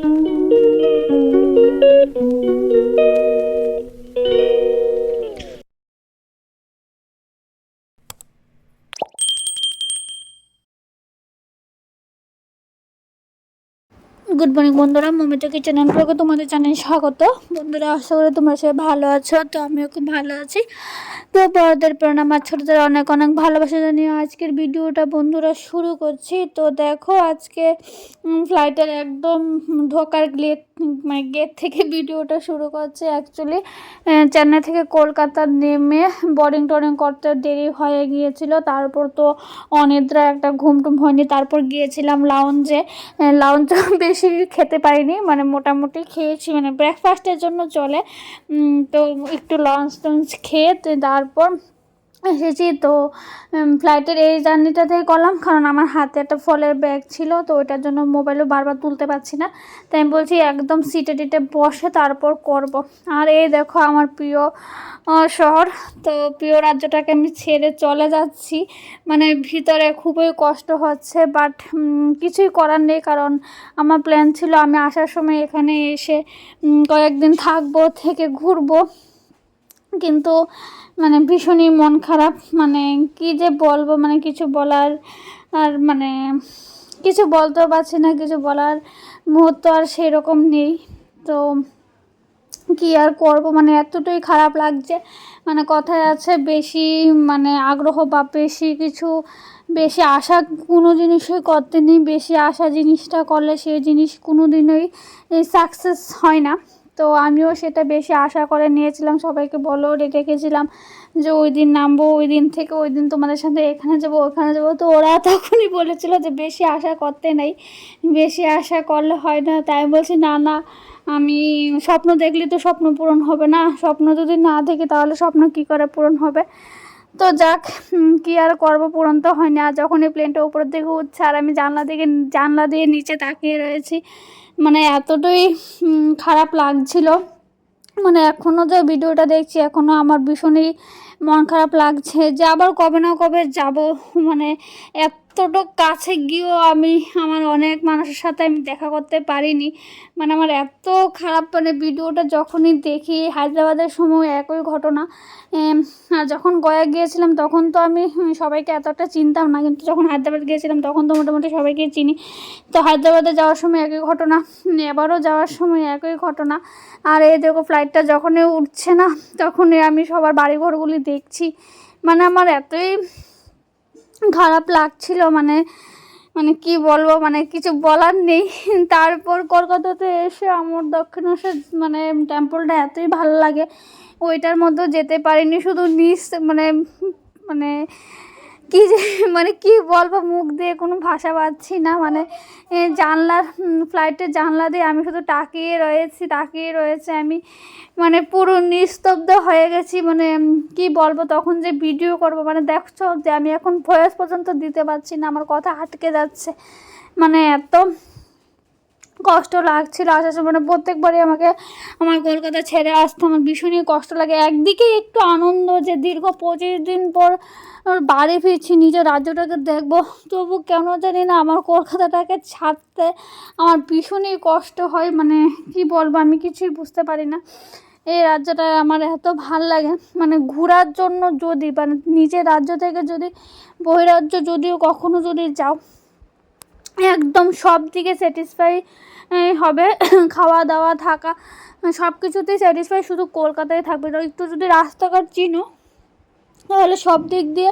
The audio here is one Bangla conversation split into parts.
Thank you. গুড মর্নিং বন্ধুরা। মমিতা কিচেন অ্যান্ড তোমাদের জানাই স্বাগত। বন্ধুরা, আশা করি তোমরা সবাই ভালো আছো, তো আমিও খুব ভালো আছি। তো বড়দের প্রণাম আর ছোটদের অনেক অনেক ভালোবাসা জানিয়ে আজকের ভিডিওটা বন্ধুরা শুরু করছি। তো দেখো, আজকে ফ্লাইটের একদম ঢোকার গেট মানে গেট থেকে ভিডিওটা শুরু করছে অ্যাকচুয়ালি চেন্নাই থেকে কলকাতা নেমে বোর্ডিং টোর্ডিং করতে দেরি হয়ে গিয়েছিল। তারপর তো অনিদ্রা একটা ঘুম টুম হয়নি। তারপর গিয়েছিলাম লাউঞ্জে লাউঞ্জ বেশি খেতে পারিনি মানে মোটামুটি খেয়েছি মানে ব্রেকফাস্টের জন্য চলে। তো একটু লঞ্চ টঞ্চ খেয়ে তারপর এসেছি। তো ফ্লাইটের এই জার্নিটা থেকে করলাম কারণ আমার হাতে একটা ফলের ব্যাগ ছিল, তো ওইটার জন্য মোবাইলও বারবার তুলতে পারছি না। তাই আমি বলছি, একদম সিটে টিটে বসে তারপর করব। আর এই দেখো আমার প্রিয় শহর। তো প্রিয় রাজ্যটাকে আমি ছেড়ে চলে যাচ্ছি। মানে ভিতরে খুবই কষ্ট হচ্ছে বাট কিছুই করার নেই, কারণ আমার প্ল্যান ছিল আমি আসার সময় এখানে এসে কয়েকদিন থাকব, থেকে ঘুরবো। কিন্তু মানে ভীষণই মন খারাপ। মানে কি যে বলব মানে কিছু বলার আর মানে কিছু বলতেও পারছি না, কিছু বলার মুহূর্ত আর সেই রকম নেই। তো কি আর করব? মানে এতটাই খারাপ লাগছে। মানে কথায় আছে বেশি মানে আগ্রহ বা বেশি কিছু, বেশি আশা কোনো জিনিসই করতে নেই। বেশি আশা জিনিসটা করলে সেই জিনিস কোনো দিনই সাকসেস হয় না। তো আমিও সেটা বেশি আশা করে নিয়েছিলাম, সবাইকে বলো রেখেছিলাম যে ওই দিন নামবো, ওই দিন থেকে ওই দিন তোমাদের সাথে এখানে যাব, ওখানে যাব। তো ওরা তখনই বলেছিল যে বেশি আশা করতে নেই, বেশি আশা করলে হয় না। তাই বলছি, না না, আমি স্বপ্ন দেখলে তো স্বপ্ন পূরণ হবে না। স্বপ্ন যদি না দেখি তাহলে স্বপ্ন কি করে পূরণ হবে? তো যাক কি আর করব? পূরণ তো হয়নি। আর যখন এই প্লেনটা উপরের দিকে উঠছে আর আমি জানলা দিকে, জানলা দিয়ে নিচে তাকিয়ে রয়েছি মানে এতটাই খারাপ লাগছিল। মানে এখনও যে ভিডিওটা দেখছি এখনও আমার ভীষণই মন খারাপ লাগছে যে আবার কবে না কবে যাব। মানে এতটা কাছে গিয়েও আমি, আমার অনেক মানুষের সাথে আমি দেখা করতে পারিনি। মানে আমার এত খারাপ মানে ভিডিওটা যখনই দেখি, হায়দ্রাবাদের সময় একই ঘটনা। আর যখন গয়া গিয়েছিলাম তখন তো আমি সবাইকে এতটা চিনতাম না। কিন্তু যখন হায়দ্রাবাদ গিয়েছিলাম তখন তো মোটামুটি সবাইকে চিনি। তো হায়দ্রাবাদে যাওয়ার সময় একই ঘটনা এবারও যাওয়ার সময় একই ঘটনা। আর এই দেখো ফ্লাইটটা যখনই উঠছে না, তখনই আমি সবার বাড়িঘরগুলি দেখছি। মানে আমার এতই খারাপ লাগছিল মানে মানে কি বলব মানে কিছু বলার নেই। তারপর কলকাতাতে এসে আমার দক্ষিণেশ্বর মানে টেম্পলটা এতই ভালো লাগে, ওইটার মধ্যে যেতে পারিনি, শুধু নিচ মানে মানে কি যে মানে কি বলব, মুখ দিয়ে কোনো ভাষা পাচ্ছি না। মানে জানলার ফ্লাইটের জানলা দিয়ে আমি শুধু তাকিয়ে রয়েছি, তাকিয়ে রয়েছে আমি। মানে পুরো নিস্তব্ধ হয়ে গেছি। মানে কি বলব, তখন যে ভিডিও করব মানে দেখছ যে আমি এখন ভয়েস পর্যন্ত দিতে পারছি না। আমার কথা আটকে যাচ্ছে। মানে এত কষ্ট লাগছিল আসার সময়। মানে প্রত্যেকবারই আমাকে আমার কলকাতা ছেড়ে আসতে আমার ভীষণই কষ্ট লাগে। একদিকে একটু আনন্দ যে দীর্ঘ পঁচিশ দিন পর বাড়ি ফিরছি নিজের রাজ্যটাকে দেখব। তবু কেন জানি না আমার কলকাতাটাকে ছাড়তে আমার ভীষণই কষ্ট হয়। মানে কি বলব, আমি কিছুই বুঝতে পারি না। এই রাজ্যটা আমার এত ভালো লাগে। মানে ঘোরার জন্য যদি মানে নিজের রাজ্য থেকে যদি, বহিরাজ্য যদিও কখনো যদি যাও একদম সব দিকে স্যাটিসফাই হবে। খাওয়া দাওয়া থাকা সব কিছুতেই স্যাটিসফাই শুধু কলকাতায় থাকবে না। একটু যদি রাস্তাঘাট চিনো তাহলে সব দিক দিয়ে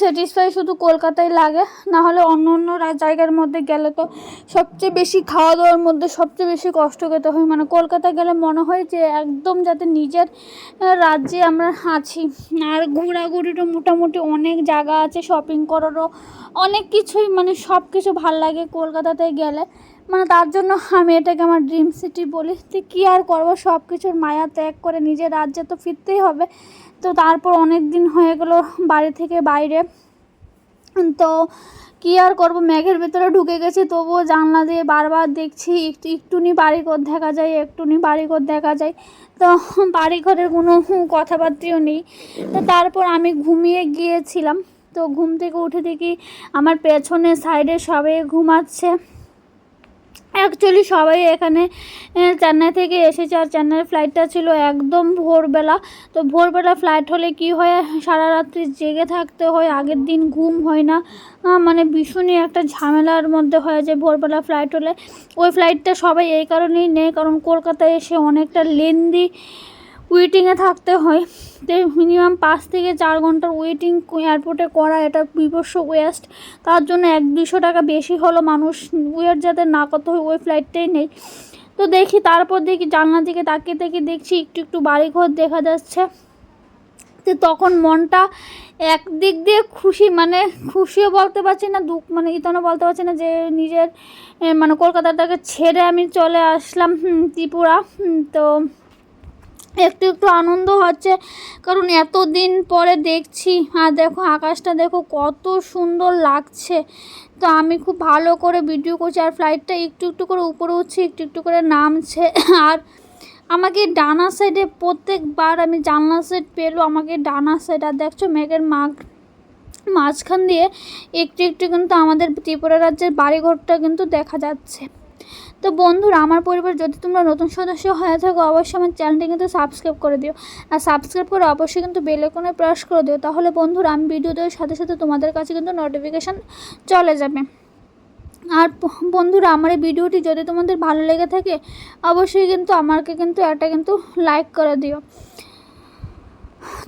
স্যাটিসফাই শুধু কলকাতায় লাগে। না হলে অন্য অন্য জায়গার মধ্যে গেলে তো সবচেয়ে বেশি খাওয়া দাওয়ার মধ্যে সবচেয়ে বেশি কষ্ট খেতে হয়। মানে কলকাতা গেলে মনে হয় যে একদম যাতে নিজের রাজ্যে আমরা আছি। আর ঘোরাঘুরিরও মোটামুটি অনেক জায়গা আছে শপিং করারও অনেক কিছুই মানে সব কিছু ভালো লাগে কলকাতাতে গেলে। মানে তার জন্য আমি এটাকে আমার ড্রিম সিটি বলি তো কী আর করব? সব কিছুর মায়া ত্যাগ করে নিজের রাজ্যে তো ফিরতেই হবে। তো তারপর অনেক দিন হয়ে গেলো বাড়ি থেকে বাইরে। তো কী আর করব, মেঘের ভেতরে ঢুকে গেছি, তবুও জানলা দিয়ে বারবার দেখছি, একটু, একটুনি বাড়িঘর দেখা যায়, একটুনি বাড়িঘর দেখা যায়। তো বাড়িঘরের কোনো কথাবার্তাও নেই। তো তারপর আমি ঘুমিয়ে গিয়েছিলাম। তো ঘুম থেকে উঠে দেখি আমার পেছনে সাইডে সবাই ঘুমাচ্ছে। অ্যাকচুয়ালি সবাই এখানে চেন্নাই থেকে এসেছে আর চেন্নাইয়ের ফ্লাইটটা ছিল একদম ভোরবেলা। তো ভোরবেলা ফ্লাইট হলে কি হয়, সারা রাত্রি জেগে থাকতে হয়, আগের দিন ঘুম হয় না। মানে ভীষণই একটা ঝামেলার মধ্যে হয়ে যায় ভোরবেলা ফ্লাইট হলে। ওই ফ্লাইটটা সবাই এই কারণেই নেই কারণ কলকাতায় এসে অনেকটা লেন্দি ওয়েটিংয়ে থাকতে হয়। তো মিনিমাম পাঁচ থেকে চার ঘণ্টার ওয়েটিং এয়ারপোর্টে করা এটা বিভৎস ওয়েস্ট তার জন্য এক দুশো টাকা বেশি হলো মানুষ। ওয়েট যাতে না করতে হয়, ওই ফ্লাইটটাই নেই। তো দেখি তারপর দেখি জানলা দিকে তাকিয়ে তাকিয়ে দেখছি একটু একটু বাড়িঘর দেখা যাচ্ছে। তো তখন মনটা একদিক দিয়ে খুশি মানে খুশিও বলতে পারছি না, দুঃখ মানে ইতনও বলতে পারছি না যে নিজের মানে কলকাতাটাকে ছেড়ে আমি চলে আসলাম ত্রিপুরা তো একটু একটু আনন্দ হচ্ছে, কারণ এত দিন পরে দেখছি, আর দেখো আকাশটা দেখো কত সুন্দর লাগছে। তো আমি খুব ভালো করে ভিডিও করছি, আর ফ্লাইটটা একটু একটু করে উপরে উঠছে, একটু একটু করে নামছে। আর আমাকে ডানা সাইডে প্রত্যেকবার আমি জানলা সাইড পেল, আমাকে ডানা সাইড আর দেখছ মেঘের মাঘ, মাঝখান দিয়ে একটু একটু কিন্তু আমাদের ত্রিপুরা রাজ্যের বাড়িঘরটা কিন্তু দেখা যাচ্ছে। তো বন্ধুরা, আমার পরিবার যদি তোমরা নতুন সদস্য হয়ে থাকো, অবশ্যই আমার চ্যানেলটি কিন্তু সাবস্ক্রাইব করে দিও। আর সাবস্ক্রাইব করে অবশ্যই কিন্তু বেলেকনে প্রেস করে দিও। তাহলে বন্ধুরা, আমি ভিডিও দেওয়ার সাথে সাথে তোমাদের কাছে কিন্তু নোটিফিকেশান চলে যাবে। আর বন্ধুরা, আমার এই ভিডিওটি যদি তোমাদের ভালো লেগে থাকে, অবশ্যই কিন্তু আমাকে কিন্তু একটা কিন্তু লাইক করে দিও।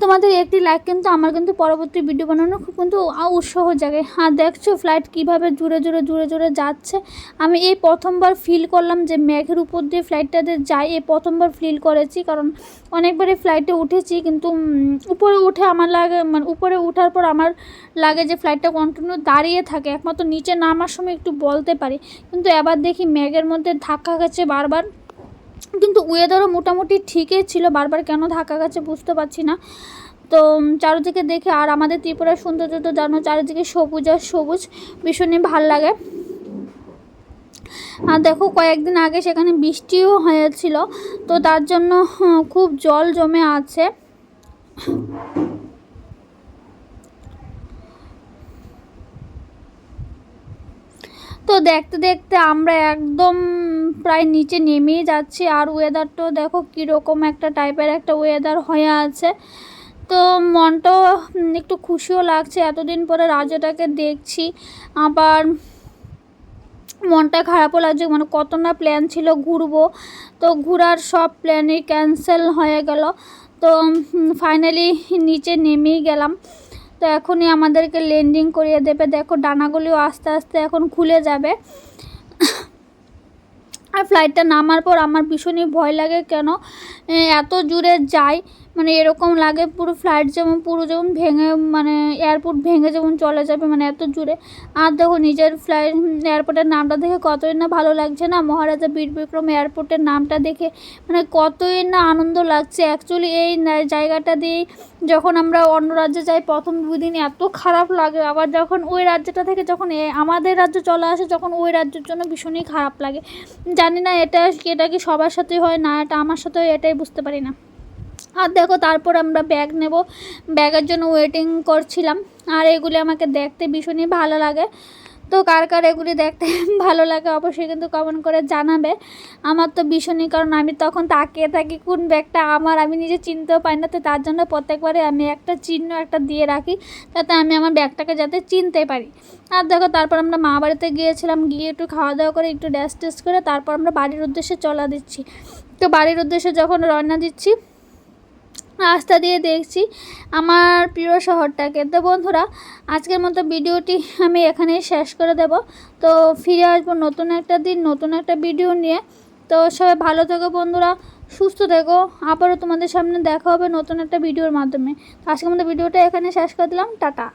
তোমাদের একটি লাইক কিন্তু আমার কিন্তু পরবর্তী ভিডিও বানানো খুব কিন্তু উৎসাহ জাগে। আর দেখছ ফ্লাইট কীভাবে জোরে জোরে জোরে জোরে যাচ্ছে। আমি এই প্রথমবার ফিল করলাম যে মেঘের উপর দিয়ে ফ্লাইটটাতে যাই এই প্রথমবার ফিল করেছি। কারণ অনেকবারই ফ্লাইটে উঠেছি, কিন্তু উপরে উঠে আমার লাগে মানে উপরে ওঠার পর আমার লাগে যে ফ্লাইটটা কন্টিনিউ দাঁড়িয়ে থাকে। একমাত্র নিচে নামার সময় একটু বলতে পারি। কিন্তু এবার দেখি মেঘের মধ্যে ধাক্কা গেছে বারবার। কিন্তু ওয়েদারও মোটামুটি ঠিকই ছিল। বারবার কেন ধাক্কা গেছে বুঝতে পারছি না। তো চারিদিকে দেখে আর আমাদের ত্রিপুরার সৌন্দর্য তো জানো, চারিদিকে সবুজ আর সবুজ ভীষণই ভালো লাগে। আর দেখো, কয়েকদিন আগে সেখানে বৃষ্টিও হয়েছিল, তো তার জন্য খুব জল জমে আছে। তো দেখতে দেখতে আমরা একদম প্রায় নিচে নেমেই যাচ্ছি। আর ওয়েদারটাও দেখো কীরকম একটা টাইপের একটা ওয়েদার হয়ে আছে। তো মনটাও একটু খুশিও লাগছে। এতদিন পরে রাজাটাকে দেখছি। আবার মনটা খারাপও লাগছে। মানে কত না প্ল্যান ছিল ঘুরবো। তো ঘোরার সব প্ল্যানই ক্যান্সেল হয়ে গেল। তো ফাইনালি নিচে নেমেই গেলাম। তো এখনই আমাদেরকে ল্যান্ডিং করিয়ে দেবে। দেখো ডানাগুলিও আস্তে আস্তে এখন খুলে যাবে। আর ফ্লাইটটা নামার পর আমার ভীষণই ভয় লাগে কেন? এত জুড়ে যাই মানে এরকম লাগে পুরো ফ্লাইট যেমন পুরো যেমন ভেঙে মানে এয়ারপোর্ট ভেঙে যেমন চলে যাবে মানে এত জুড়ে আর দেখো নিজের ফ্লাইট এয়ারপোর্টের নামটা দেখে কতই না ভালো লাগছে না? মহারাজা বীর বিক্রম এয়ারপোর্টের নামটা দেখে মানে কতই না আনন্দ লাগছে। অ্যাকচুয়ালি এই জায়গাটা দিয়ে যখন আমরা অন্য রাজ্যে যাই, প্রথম দুদিন এত খারাপ লাগে। আবার যখন ওই রাজ্যটা থেকে যখন আমাদের রাজ্যে চলে আসে যখন ওই রাজ্যের জন্য ভীষণই খারাপ লাগে। জানি না এটা এটা কি সবার সাথেই হয় না, এটা আমার সাথে হয় এটাই বুঝতে পারি না। আর দেখো তারপর আমরা ব্যাগ নেব। ব্যাগের জন্য ওয়েটিং করছিলাম। আর এগুলি আমাকে দেখতে ভীষণই ভালো লাগে। তো কার কার এগুলি দেখতে ভালো লাগে অবশ্যই কিন্তু কমেন্ট করে জানাবে। আমার তো ভীষণই, কারণ আমি তখন তাকিয়ে থাকি কোন ব্যাগটা আমার, আমি নিজে চিনতেও পারি না। তো তার জন্য প্রত্যেকবারে আমি একটা চিহ্ন একটা দিয়ে রাখি, যাতে আমি আমার ব্যাগটাকে যাতে চিনতে পারি। আর দেখো তারপর আমরা মা বাড়িতে গিয়েছিলাম, গিয়ে একটু খাওয়া দাওয়া করে, একটু ড্যাস টেস্ট করে, তারপর আমরা বাড়ির উদ্দেশ্যে চলা দিচ্ছি। তো বাড়ির উদ্দেশ্যে যখন রওনা দিচ্ছি রাস্তা দিয়ে দেখছি আমার প্রিয় শহরটাকে। তো বন্ধুরা, আজকের মতো ভিডিওটি আমি এখানেই শেষ করে দেব। তো ফিরে আসব নতুন একটা দিন, নতুন একটা ভিডিও নিয়ে। তো সবাই ভালো থেকো বন্ধুরা, সুস্থ থেকো। আবারও তোমাদের সামনে দেখা হবে নতুন একটা ভিডিওর মাধ্যমে। তো আজকের মতো ভিডিওটা এখানে শেষ করে দিলাম। টাটা।